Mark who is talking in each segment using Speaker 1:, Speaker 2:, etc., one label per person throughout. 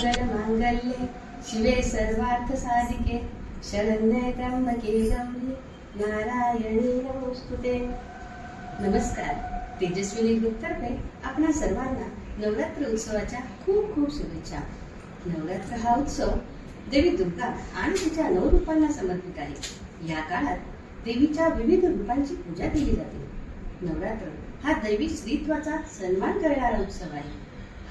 Speaker 1: मंगलमांगल्ये शिवे सर्वार्थ साधिके शरण्ये त्र्यंबके गौरी नारायणी नमोस्तुते नमस्कार तेजस्विनी ग्रुपतर्फे आपणा सर्वांना नवरात्र उत्सवाच्या खूप खूप शुभेच्छा। नवरात्र हा उत्सव देवी दुर्गा आणि तिच्या नऊ रूपांना समर्पित आहे। या काळात देवीच्या विविध रूपांची पूजा केली जाते। नवरात्र हा दैवी स्त्रीत्वाचा सन्मान करणारा उत्सव आहे।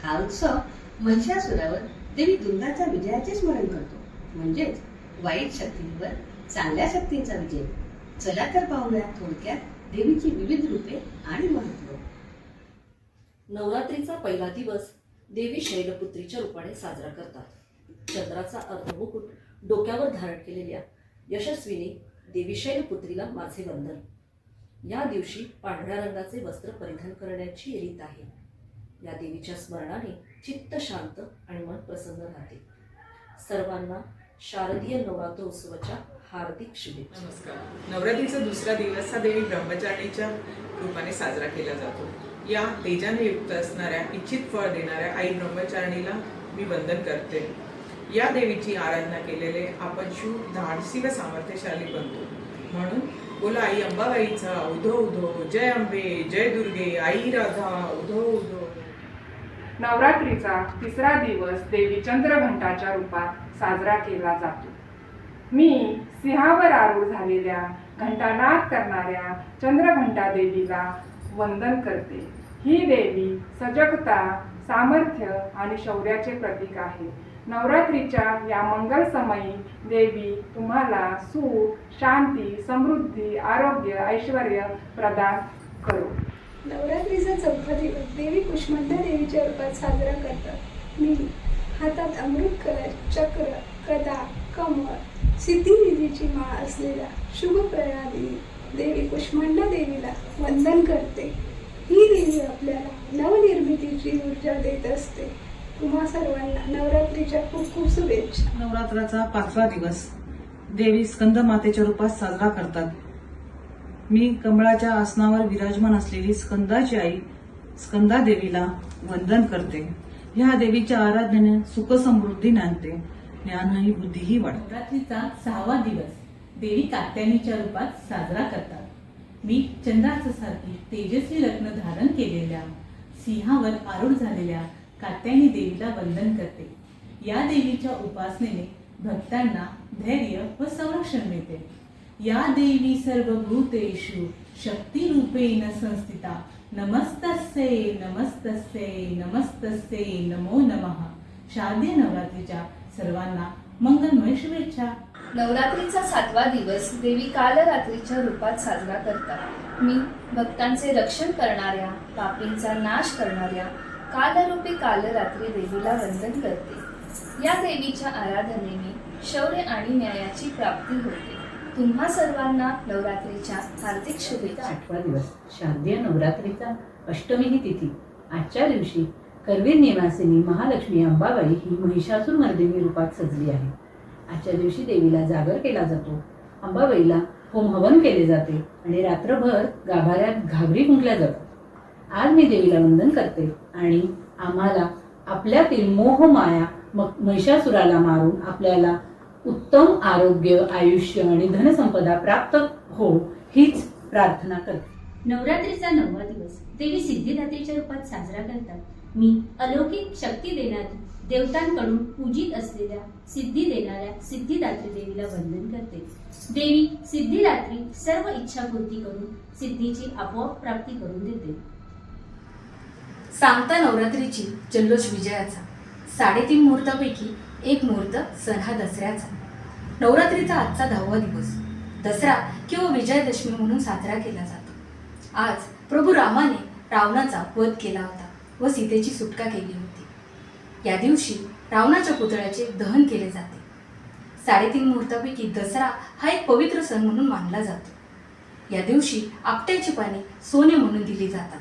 Speaker 1: हा उत्सव महिषासुरावर देवी दुर्गाच्या विजयाचे स्मरण करतो. म्हणजेच वाईट शक्तींवर चांगल्या शक्तींचा विजय. चला तर पाहूया थोडक्यात देवीची विविध रूपे आणि महत्त्व.
Speaker 2: नवरात्रीचा पहिला दिवस देवी शैलपुत्रीच्या रूपाने साजरा करतात. चंद्राचा अर्धमुकुट डोक्यावर धारण केलेल्या यशस्वीने देवी शैलपुत्रीला माझे वंदन. या दिवशी पांढऱ्या रंगाचे वस्त्र परिधान करण्याची रीत आहे. या देवीच्या स्मरणाने चित्त शांत आणि मन प्रसन्न राहते. सर्वांना शारदीय नवरात्र उत्सवाच्या हार्दिक शुभेच्छा.
Speaker 3: नमस्कार. नवरात्रीचा दुसरा दिवस हा देवी ब्रह्मचारिणीच्या रूपाने साजरा केला जातो. या तेजाने युक्त असणाऱ्या इच्छित फळ देणाऱ्या आई ब्रह्मचारिणीला मी वंदन करते. या देवीची आराधना केलेले आपण शिव धाडसी व सामर्थ्यशाली बनतो. म्हणून बोला आई अंबाबाईचा उधो उधो जय अंबे जय दुर्गे आई राधा उधो उधो.
Speaker 4: नवरात्रीचा तिसरा दिवस देवी चंद्रघंटाच्या रूपात साजरा केला जातो. मी सिंहावर आरूढ झालेल्या घंटानाद करणाऱ्या चंद्रघंटा देवीला वंदन करते. ही देवी सजगता सामर्थ्य आणि शौर्याचे प्रतीक आहे. नवरात्रीच्या या मंगल समयी देवी तुम्हाला सुख शांती समृद्धी आरोग्य ऐश्वर प्रदान करो.
Speaker 5: नवरात्रीचा चौथा दिवस देवी कुष्मांडा देवीच्या रूपात साजरा करतात. मी हातात अमृत कलश चक्र कदा कमळ सिद्धिनिधीची माळ असलेल्या शुभ प्रणाली देवी कुष्मांडा देवीला वंदन करते. ही देवी आपल्याला नवनिर्मितीची ऊर्जा देत असते. तुम्हा सर्वांना नवरात्रीच्या खूप खूप शुभेच्छा.
Speaker 6: नवरात्राचा पाचवा दिवस. देवी स्कंद मातेच्या रूपात साजरा करतात. मी कमळाच्या आसनावर विराजमान असलेली स्कंदाची आई स्कंदा देवीला वंदन करते. ह्या देवीच्या आराधनेने सुख समृद्धी नांदते. ज्ञानही बुद्धीही वाढते.
Speaker 7: नवरात्रीचा सहावा दिवस. देवी कात्यायनीच्या रूपात साजरा करतात. मी चंद्राचं सारखी तेजस्वी रत्न धारण केलेल्या सिंहावर आरूढ झालेल्या कात्यायनी देवीला वंदन करते. या देवीच्या उपासनेने भक्तांना धैर्य व संरक्षण मिळते. या देवी सर्व सर्वभूतेषु शक्तिरूपेण संस्थिता. नमस्तस्ये नमस्तस्ये नमस्तस्ये नमो नमः. शारदीय नवरात्रीच्या सर्वांना मंगलमय शुभेच्छा.
Speaker 8: नवरात्रीचा सातवा दिवस देवी कालरात्रीच्या रूपात साजरा करतात. मी भक्तांचे रक्षण करणाऱ्या पापींचा नाश करणाऱ्या कालरूपी कालरात्री देवीला वंदन करते. या देवीच्या आराधनेने शौर्य आणि न्यायाची प्राप्ती होते. तुम्हा सर्वांना नवरात्रीच्या हार्दिक शुभेच्छा.
Speaker 9: आठवा दिवस शारदीय नवरात्रीचा अष्टमी ही तिथी. आजच्या दिवशी करवीर निवासिनी महालक्ष्मी अंबाबाई ही महिषासूर मर्दिनी रूपात सजली आहे. आजच्या दिवशी देवीला जागर केला जातो. अंबाबाईला होम हवन केले जाते आणि रात्रभर गाभाऱ्यात घाबरी फुंकल्या जातात. आज मी देवीला वंदन करते आणि आम्हाला आपल्यातील मोह माया मग महिषासुराला मारून आपल्याला उत्तम आरोग्य आयुष्य आणि धनसंपदा प्राप्त हो हीच प्रार्थना करते.
Speaker 10: नवरात्रीचा नववा दिवस देवी सिद्धिदात्रीच्या रूपात साजरा करतात. मी अलौकिक शक्ती देणारी देवतांकडून पूजित असलेल्या सिद्धी देणाऱ्या सिद्धिदात्री देवीला वंदन करते. देवी सिद्धिदात्री सर्व इच्छा पूर्ती करून सिद्धीची आपोआप प्राप्ती करून देते.
Speaker 11: सांगता नवरात्रीची जल्लोष विजयाचा. साडेतीन मुहूर्तापैकी एक मुहूर्त सण हा दसऱ्याचा. नवरात्रीचा आजचा दहावा दिवस. दसरा किंवा विजयादशमी म्हणून साजरा केला जातो. आज प्रभू रामाने रावणाचा वध केला होता. व सीतेची सुटका केली होती. या दिवशी रावणाच्या पुतळ्याचे दहन केले जाते. साडेतीन मुहूर्तापैकी दसरा हा एक पवित्र सण म्हणून मानला जातो. या दिवशी आपट्याची पाने सोने म्हणून दिली जातात.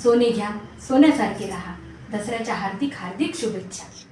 Speaker 11: सोने घ्या सोन्यासारखे राहा. दसऱ्याच्या हार्दिक हार्दिक शुभेच्छा.